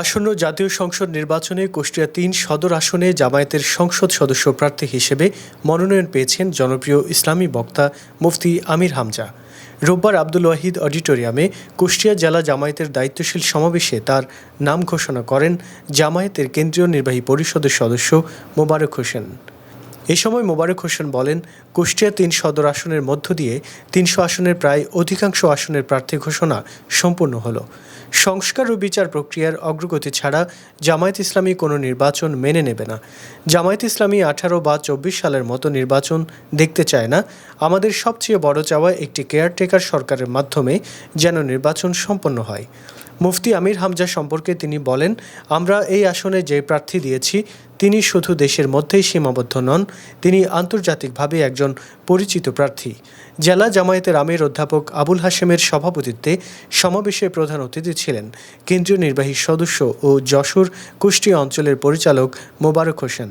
আসন্ন জাতীয় সংসদ নির্বাচনে কুষ্টিয়া তিন সদর আসনে জামায়াতের সংসদ সদস্য প্রার্থী হিসেবে মনোনয়ন পেয়েছেন জনপ্রিয় ইসলামী বক্তা মুফতি আমির হামজা। রোববার আব্দুল ওয়াহিদ অডিটোরিয়ামে কুষ্টিয়া জেলা জামায়াতের দায়িত্বশীল সমাবেশে তার নাম ঘোষণা করেন জামায়াতের কেন্দ্রীয় নির্বাহী পরিষদের সদস্য মোবারক হোসেন। এ সময় মোবারক হোসেন বলেন, কুষ্টিয়া তিন সদর আসনের মধ্য দিয়ে তিনশো আসনের প্রায় অধিকাংশ আসনের প্রার্থী ঘোষণা সম্পূর্ণ হল। সংস্কার ও বিচার প্রক্রিয়ার অগ্রগতি ছাড়া জামায়াত ইসলামী কোনো নির্বাচন মেনে নেবে না। জামায়াত ইসলামী আঠারো বা চব্বিশ সালের মতো নির্বাচন দেখতে চায় না। আমাদের সবচেয়ে বড় চাওয়া একটি কেয়ারটেকার সরকারের মাধ্যমে যেন নির্বাচন সম্পন্ন হয়। মুফতি আমির হামজা সম্পর্কে তিনি বলেন, আমরা এই আসনে যে প্রার্থী দিয়েছি তিনি শুধু দেশের মধ্যেই সীমাবদ্ধ নন, তিনি আন্তর্জাতিকভাবে একজন পরিচিত প্রার্থী। জেলা জামায়াতের আমির অধ্যাপক আবুল হাশেমের সভাপতিত্বে সমাবেশে প্রধান অতিথি ছিলেন কেন্দ্রীয় নির্বাহী সদস্য ও যশোর কুষ্টি অঞ্চলের পরিচালক মোবারক হোসেন।